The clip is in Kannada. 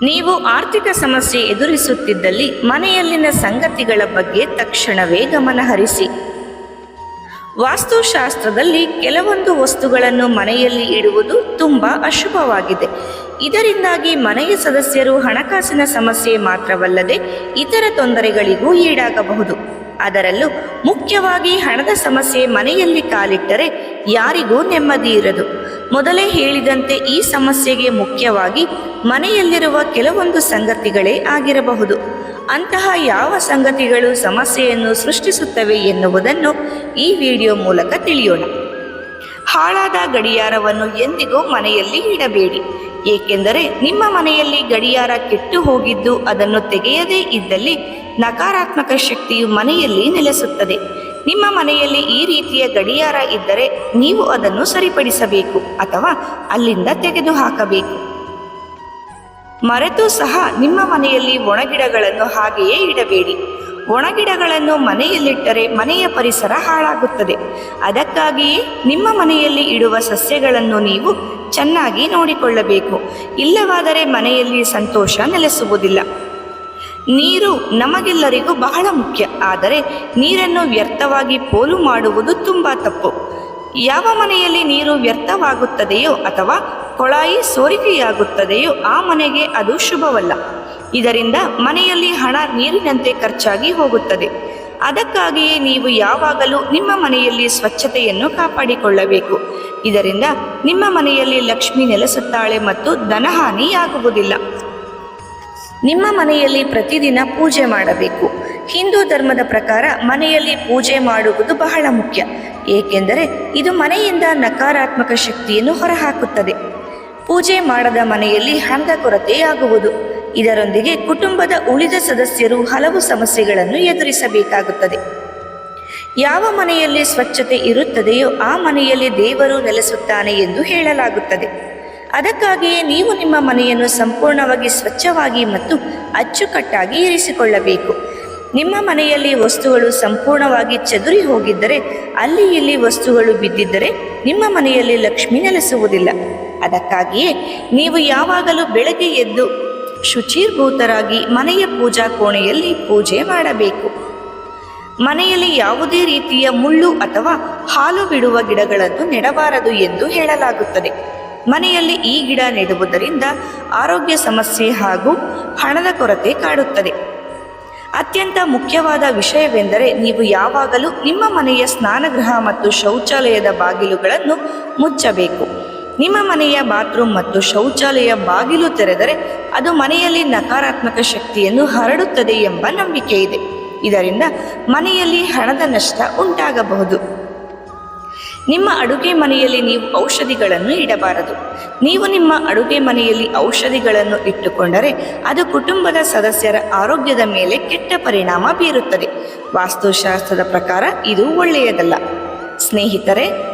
ನೀವು ಆರ್ಥಿಕ ಸಮಸ್ಯೆ ಎದುರಿಸುತ್ತಿದ್ದಲ್ಲಿ ಮನೆಯಲ್ಲಿನ ಸಂಗತಿಗಳ ಬಗ್ಗೆ ತಕ್ಷಣವೇ ಗಮನ ಹರಿಸಿ ವಾಸ್ತುಶಾಸ್ತ್ರದಲ್ಲಿ ಕೆಲವೊಂದು ವಸ್ತುಗಳನ್ನು ಮನೆಯಲ್ಲಿ ಇಡುವುದು ತುಂಬ ಅಶುಭವಾಗಿದೆ. ಇದರಿಂದಾಗಿ ಮನೆಯ ಸದಸ್ಯರು ಹಣಕಾಸಿನ ಸಮಸ್ಯೆ ಮಾತ್ರವಲ್ಲದೆ ಇತರ ತೊಂದರೆಗಳಿಗೂ ಈಡಾಗಬಹುದು. ಅದರಲ್ಲೂ ಮುಖ್ಯವಾಗಿ ಹಣದ ಸಮಸ್ಯೆ ಮನೆಯಲ್ಲಿ ಕಾಲಿಟ್ಟರೆ ಯಾರಿಗೂ ನೆಮ್ಮದಿ ಇರದು. ಮೊದಲೇ ಹೇಳಿದಂತೆ ಈ ಸಮಸ್ಯೆಗೆ ಮುಖ್ಯವಾಗಿ ಮನೆಯಲ್ಲಿರುವ ಕೆಲವೊಂದು ಸಂಗತಿಗಳೇ ಆಗಿರಬಹುದು. ಅಂತಹ ಯಾವ ಸಂಗತಿಗಳು ಸಮಸ್ಯೆಯನ್ನು ಸೃಷ್ಟಿಸುತ್ತವೆ ಎನ್ನುವುದನ್ನು ಈ ವಿಡಿಯೋ ಮೂಲಕ ತಿಳಿಯೋಣ. ಹಾಳಾದ ಗಡಿಯಾರವನ್ನು ಎಂದಿಗೂ ಮನೆಯಲ್ಲಿ ಇಡಬೇಡಿ. ಏಕೆಂದರೆ ನಿಮ್ಮ ಮನೆಯಲ್ಲಿ ಗಡಿಯಾರ ಕೆಟ್ಟು ಹೋಗಿದ್ದು ಅದನ್ನು ತೆಗೆಯದೇ ಇದ್ದಲ್ಲಿ ನಕಾರಾತ್ಮಕ ಶಕ್ತಿಯು ಮನೆಯಲ್ಲಿ ನೆಲೆಸುತ್ತದೆ. ನಿಮ್ಮ ಮನೆಯಲ್ಲಿ ಈ ರೀತಿಯ ಗಡಿಯಾರ ಇದ್ದರೆ ನೀವು ಅದನ್ನು ಸರಿಪಡಿಸಬೇಕು ಅಥವಾ ಅಲ್ಲಿಂದ ತೆಗೆದುಹಾಕಬೇಕು. ಮರೆತು ಸಹ ನಿಮ್ಮ ಮನೆಯಲ್ಲಿ ಒಣಗಿಡಗಳನ್ನು ಹಾಗೆಯೇ ಇಡಬೇಡಿ. ಒಣಗಿಡಗಳನ್ನು ಮನೆಯಲ್ಲಿಟ್ಟರೆ ಮನೆಯ ಪರಿಸರ ಹಾಳಾಗುತ್ತದೆ. ಅದಕ್ಕಾಗಿಯೇ ನಿಮ್ಮ ಮನೆಯಲ್ಲಿ ಇಡುವ ಸಸ್ಯಗಳನ್ನು ನೀವು ಚೆನ್ನಾಗಿ ನೋಡಿಕೊಳ್ಳಬೇಕು. ಇಲ್ಲವಾದರೆ ಮನೆಯಲ್ಲಿ ಸಂತೋಷ ನೆಲೆಸುವುದಿಲ್ಲ. ನೀರು ನಮಗೆಲ್ಲರಿಗೂ ಬಹಳ ಮುಖ್ಯ. ಆದರೆ ನೀರನ್ನು ವ್ಯರ್ಥವಾಗಿ ಪೋಲು ಮಾಡುವುದು ತುಂಬ ತಪ್ಪು. ಯಾವ ಮನೆಯಲ್ಲಿ ನೀರು ವ್ಯರ್ಥವಾಗುತ್ತದೆಯೋ ಅಥವಾ ಕೊಳಾಯಿ ಸೋರಿಕೆಯಾಗುತ್ತದೆಯೋ ಆ ಮನೆಗೆ ಅದು ಶುಭವಲ್ಲ. ಇದರಿಂದ ಮನೆಯಲ್ಲಿ ಹಣ ನೀರಿನಂತೆ ಖರ್ಚಾಗಿ ಹೋಗುತ್ತದೆ. ಅದಕ್ಕಾಗಿಯೇ ನೀವು ಯಾವಾಗಲೂ ನಿಮ್ಮ ಮನೆಯಲ್ಲಿ ಸ್ವಚ್ಛತೆಯನ್ನು ಕಾಪಾಡಿಕೊಳ್ಳಬೇಕು. ಇದರಿಂದ ನಿಮ್ಮ ಮನೆಯಲ್ಲಿ ಲಕ್ಷ್ಮಿ ನೆಲೆಸುತ್ತಾಳೆ ಮತ್ತು ಧನಹಾನಿಯಾಗುವುದಿಲ್ಲ. ನಿಮ್ಮ ಮನೆಯಲ್ಲಿ ಪ್ರತಿದಿನ ಪೂಜೆ ಮಾಡಬೇಕು. ಹಿಂದೂ ಧರ್ಮದ ಪ್ರಕಾರ ಮನೆಯಲ್ಲಿ ಪೂಜೆ ಮಾಡುವುದು ಬಹಳ ಮುಖ್ಯ. ಏಕೆಂದರೆ ಇದು ಮನೆಯಿಂದ ನಕಾರಾತ್ಮಕ ಶಕ್ತಿಯನ್ನು ಹೊರಹಾಕುತ್ತದೆ. ಪೂಜೆ ಮಾಡದ ಮನೆಯಲ್ಲಿ ಹಣದ ಕೊರತೆಯಾಗುವುದು. ಇದರೊಂದಿಗೆ ಕುಟುಂಬದ ಉಳಿದ ಸದಸ್ಯರು ಹಲವು ಸಮಸ್ಯೆಗಳನ್ನು ಎದುರಿಸಬೇಕಾಗುತ್ತದೆ. ಯಾವ ಮನೆಯಲ್ಲಿ ಸ್ವಚ್ಛತೆ ಇರುತ್ತದೆಯೋ ಆ ಮನೆಯಲ್ಲಿ ದೇವರು ನೆಲೆಸುತ್ತಾನೆ ಎಂದು ಹೇಳಲಾಗುತ್ತದೆ. ಅದಕ್ಕಾಗಿಯೇ ನೀವು ನಿಮ್ಮ ಮನೆಯನ್ನು ಸಂಪೂರ್ಣವಾಗಿ ಸ್ವಚ್ಛವಾಗಿ ಮತ್ತು ಅಚ್ಚುಕಟ್ಟಾಗಿ ಇರಿಸಿಕೊಳ್ಳಬೇಕು. ನಿಮ್ಮ ಮನೆಯಲ್ಲಿ ವಸ್ತುಗಳು ಸಂಪೂರ್ಣವಾಗಿ ಚದುರಿ ಹೋಗಿದ್ದರೆ, ಅಲ್ಲಿ ಇಲ್ಲಿ ವಸ್ತುಗಳು ಬಿದ್ದಿದ್ದರೆ, ನಿಮ್ಮ ಮನೆಯಲ್ಲಿ ಲಕ್ಷ್ಮಿ ನೆಲೆಸುವುದಿಲ್ಲ. ಅದಕ್ಕಾಗಿಯೇ ನೀವು ಯಾವಾಗಲೂ ಬೆಳಗ್ಗೆ ಎದ್ದು ಶುಚಿರ್ಭೂತರಾಗಿ ಮನೆಯ ಪೂಜಾ ಕೋಣೆಯಲ್ಲಿ ಪೂಜೆ ಮಾಡಬೇಕು. ಮನೆಯಲ್ಲಿ ಯಾವುದೇ ರೀತಿಯ ಮುಳ್ಳು ಅಥವಾ ಹಾಲು ಬಿಡುವ ಗಿಡಗಳನ್ನು ನೆಡಬಾರದು ಎಂದು ಹೇಳಲಾಗುತ್ತದೆ. ಮನೆಯಲ್ಲಿ ಈ ಗಿಡ ನೆಡುವುದರಿಂದ ಆರೋಗ್ಯ ಸಮಸ್ಯೆ ಹಾಗೂ ಹಣದ ಕೊರತೆ ಕಾಡುತ್ತದೆ. ಅತ್ಯಂತ ಮುಖ್ಯವಾದ ವಿಷಯವೆಂದರೆ ನೀವು ಯಾವಾಗಲೂ ನಿಮ್ಮ ಮನೆಯ ಸ್ನಾನಗೃಹ ಮತ್ತು ಶೌಚಾಲಯದ ಬಾಗಿಲುಗಳನ್ನು ಮುಚ್ಚಬೇಕು. ನಿಮ್ಮ ಮನೆಯ ಬಾತ್ರೂಮ್ ಮತ್ತು ಶೌಚಾಲಯ ಬಾಗಿಲು ತೆರೆದರೆ ಅದು ಮನೆಯಲ್ಲಿ ನಕಾರಾತ್ಮಕ ಶಕ್ತಿಯನ್ನು ಹರಡುತ್ತದೆ ಎಂಬ ನಂಬಿಕೆ ಇದೆ. ಇದರಿಂದ ಮನೆಯಲ್ಲಿ ಹಣದ ನಷ್ಟ ಉಂಟಾಗಬಹುದು. ನಿಮ್ಮ ಅಡುಗೆ ಮನೆಯಲ್ಲಿ ನೀವು ಔಷಧಿಗಳನ್ನು ಇಡಬಾರದು. ನೀವು ನಿಮ್ಮ ಅಡುಗೆ ಮನೆಯಲ್ಲಿ ಔಷಧಿಗಳನ್ನು ಇಟ್ಟುಕೊಂಡರೆ ಅದು ಕುಟುಂಬದ ಸದಸ್ಯರ ಆರೋಗ್ಯದ ಮೇಲೆ ಕೆಟ್ಟ ಪರಿಣಾಮ ಬೀರುತ್ತದೆ. ವಾಸ್ತುಶಾಸ್ತ್ರದ ಪ್ರಕಾರ ಇದು ಒಳ್ಳೆಯದಲ್ಲ. ಸ್ನೇಹಿತರೆ